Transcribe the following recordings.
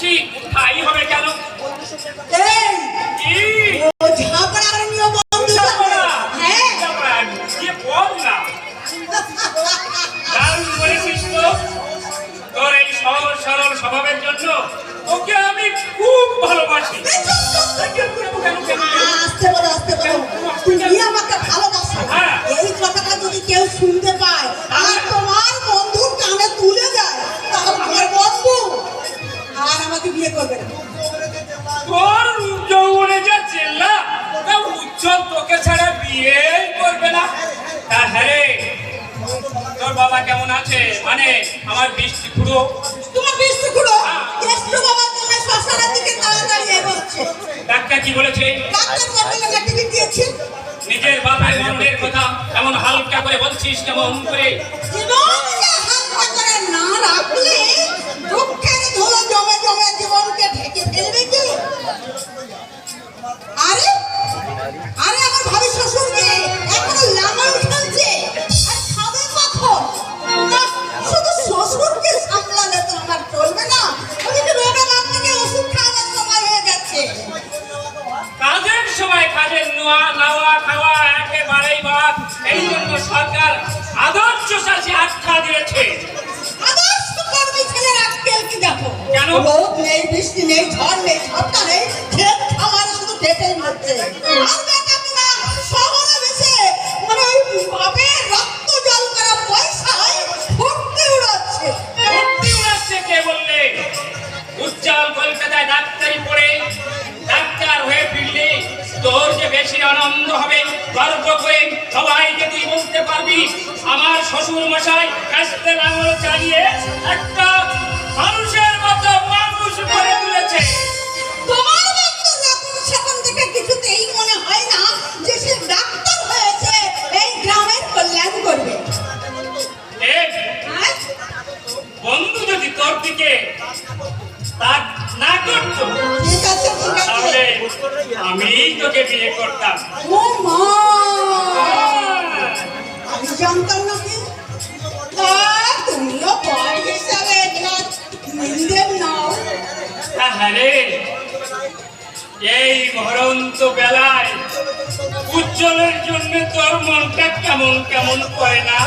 মাসি তাই হবে কেন? হ্যাঁ সরল স্বভাবের জন্য ওকে আমি খুব ভালোবাসি কেন, কেন, কেন? আস্তে বাবা কেমন আছে? মানে আমার বৃষ্টি পুরো তোমার বৃষ্টি খুঁড়ো জ্যেষ্ঠ বাবা তোমার শ্মশানের দিকে তাড়াতাড়ি এগোচ্ছে। ডাক্তার কি বলেছে? ডাক্তার কবে লাগা টিকিট দিয়েছে নিজের বাবার মরণের কথা এমন হালকা করে বলছিস কেমন করে? জীবনকে হালকা করে না রাখলে দুঃখের ধুলো জমে জমে জীবনকে খামার, শুধু পেটেই মরছে পয়সায় ফুটতে উড়াচ্ছে। ভর্তি উড়াচ্ছে কে বললে? উজ্জ্বল কলকাতায় ডাক্তারি পড়ে, ডাক্তার হয়ে ফিরলে তোর যে বেশি আনন্দ হবে, গর্ব করে সবাইকে তুই বলতে পারবি, আমার শ্বশুর মশাই কাস্তে লাঙল চালিয়ে একটা মানুষের মতো মানুষ করে তুলেছে তোমার বন্ধু যখন সেখান থেকে কিছুতেই মনে হয় না যে সে ডাক্তার হয়েছে এই গ্রামের কল্যাণ করবে। হ্যাঁ? বন্ধু যদি তোর দিকে তাক না করতো তাহলে আমি তোকে বিয়ে করতাম। ও মা! আহারে এই মরন্ত বেলায় উজ্জ্বলের জন্য তোর মনটা কেমন কেমন করে না?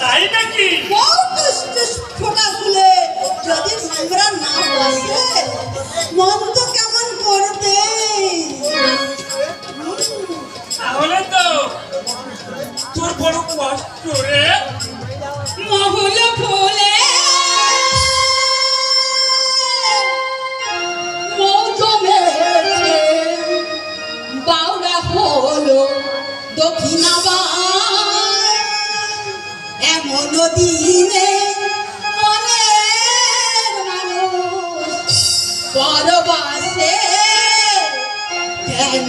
তাই নাকি? ফোটা খুলে যদি নোংরা না বসে মন তো কেমন করবে? তাহলে তো তোর বড় কষ্ট রে। দিনে মনের মানুষ কেন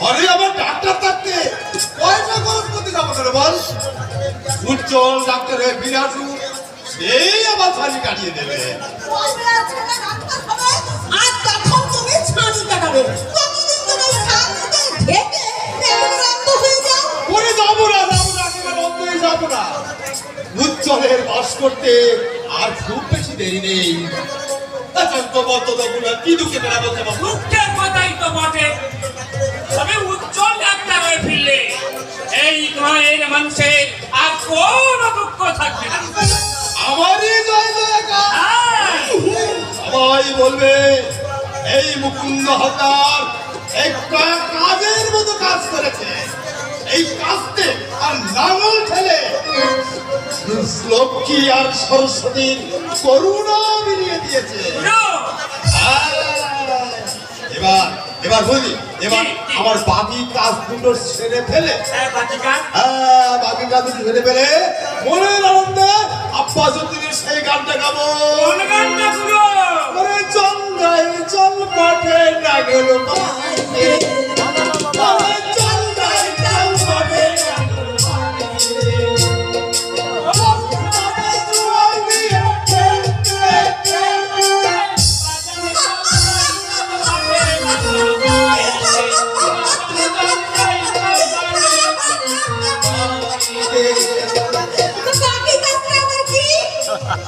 ঘরে আমার ডাক্তার থাকতে। পয়সা খরচ করতে যাব কেন বল? উজ্জ্বল ডাক্তার হয়ে ফিরে সেই আমার ছানি কাটিয়ে দেবে। আর তখন তুমি ছানি কাটাবে। উজ্জ্বলের বাস করতে আর খুব বেশি দেরি নেই। আচ্ছা, তো দেখো কি দুঃখে বেড়া বলতে পারব দুঃখের কথাই তো বটে। এই গাঁয়ের মানুষের আর কোনো দুঃখ থাকবে না। আমারই জয় জয়কার হ্যাঁ, সবাই বলবে এই মুকুন্দ হালদার একটা কাজের মতো কাজ করেছে। এই কাজতে আর নাঙল ঠেলে লক্ষ্মী আর সরস্বতীর করুণা মিলিয়ে দিয়েছে। না, এবার এবার বুঝলি এবার আমার বাকি কাজ দুটো সেরে ফেলে। হ্যাঁ, বাকি কাজ? হ্যাঁ, দুটো সেরে ফেলে। মনের আনন্দে আব্বাস উদ্দিনের সেই গানটা গাবো। চল গাই চল মাঠে না গেল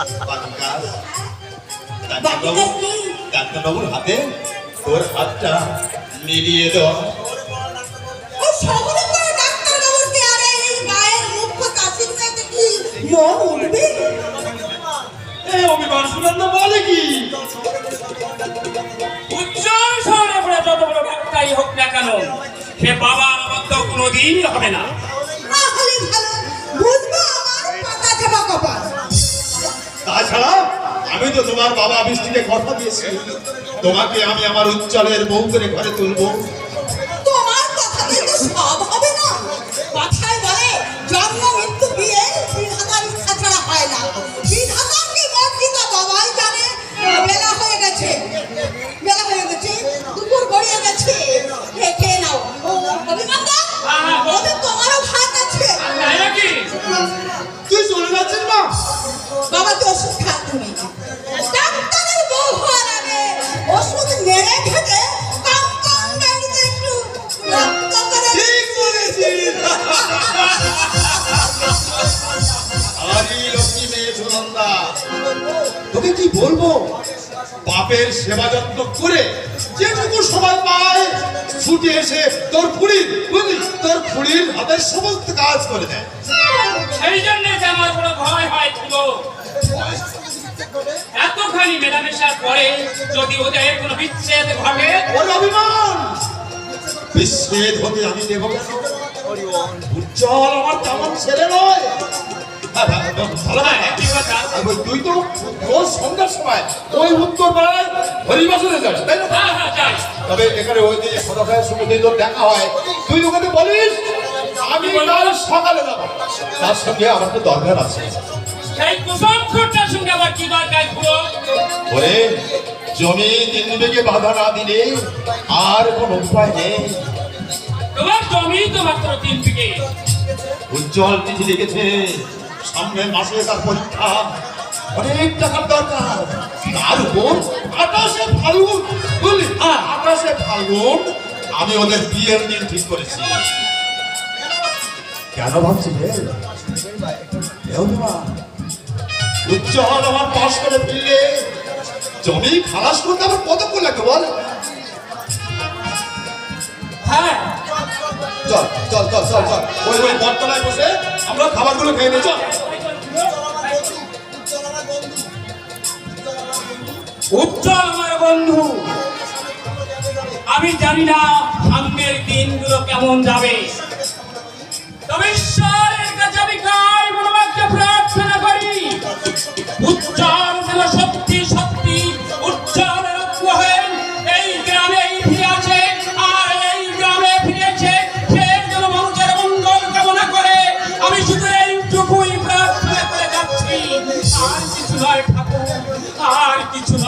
কাজ ডাক্তারবাবুর হাতে তোর হাতটা মিলিয়ে দাও ও শহরে করে ডাক্তার বাবুকে আরে এই গায়ের মুখ্য কাশির কাছে কি মন উঠবে এই অভিমান সুনন্দ বলে কি? উজ্জ্বল শহরে যত বড় ডাক্তারই হোক না কেন সে বাবার মতো কোনোদিন হবে না। তাছাড়া আমি তো তোমার বাবা বৃষ্টিকে কথা দিয়েছি। তোমাকে আমি আমার উজ্জ্বলের বউ করে ঘরে তুলবো। তোমার কথাতে তো সব হবে না। কথায় বলে জন্ম মৃত্যু বিয়ে বিধাতার ইচ্ছা ছাড়া হয় না। বিধাতার কি মর্জি তা বাবাই জানে। বেলা হয়ে গেছে। বেলা হয়ে গেছে। দুপুর গড়িয়ে গেছে। খেয়ে নাও। হ্যাঁ, হ্যাঁ, ওদের তোমারও ভাত আছে। তুই চলে যাচ্ছিস না কি বলব? বাপের সেবা যত্ন করে যেটুকু সময় পায় ছুটে এসে তোর খুড়ির বুঝলি? তোর খুড়ির হাতের সমস্ত কাজ করে দেয়। সেই জন্য যে আমার কোনো ভয় হয় ছিল এতখানি মেলামেশার পরে যদি ওদের কোনো বিচ্ছেদ ঘটে ওর অভিমান! বিচ্ছেদ হতে আমি দেবো কেন? উজ্জ্বল আমার তেমন ছেলে নয়। তুই তো রোজ সন্ধ্যার সময় ওই উত্তর পাড়ায় হরিবাসনে যাস তাই না? হ্যাঁ হ্যাঁ তবে এখানে ওই যে সদাসায়ের সঙ্গে যদি তোর দেখা হয় তুই ওখানে বলিস আমি কাল সকালে যাব। তার সঙ্গে আমার তো দরকার আছে। জমি তিন বিঘে বাধা না দিলে আর কোনো উপায় নেই। তোমার জমি তো মাত্র তিন বিঘে। উজ্জ্বল চিঠি লিখেছে সামনের মাসে তার পরীক্ষা। অনেক টাকার দরকার। তার উপর আকাশে ফাল্গুন, বুঝলি? হ্যাঁ আকাশে ফাল্গুন, আমি ওদের বিয়ের দিন ঠিক করেছি। কেন ভাবছি না উজ্জ্বল আমার পাশ করে ফিরলে। জমি খালাস করতে আমার কতক্ষণ লাগবে বল? হ্যাঁ চল চল চল চল চল। ওই ওই বসে আমরা খাবারগুলো খেয়ে নিই, চল। আমি জানি না সামনের দিনগুলো কেমন যাবে। তবে ঈশ্বরের কাছে আমি প্রার্থনা করি, উজ্জ্বল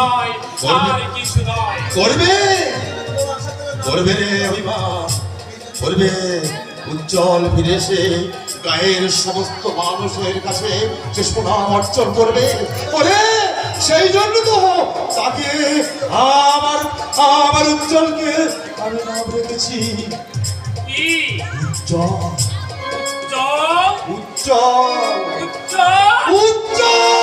নয় আর কিছু নয়। করবে। করবে রে করবে। উজ্জ্বল ফিরে এসে গায়ের সমস্ত মানুষের কাছে সে সুনাম অর্জন করবে ওরে সেই জন্য তো তাকে আমার আমার উজ্জ্বলকে আমি নাম রেখেছি কি? উজ্জ্বল। চল উজ্জ্বল।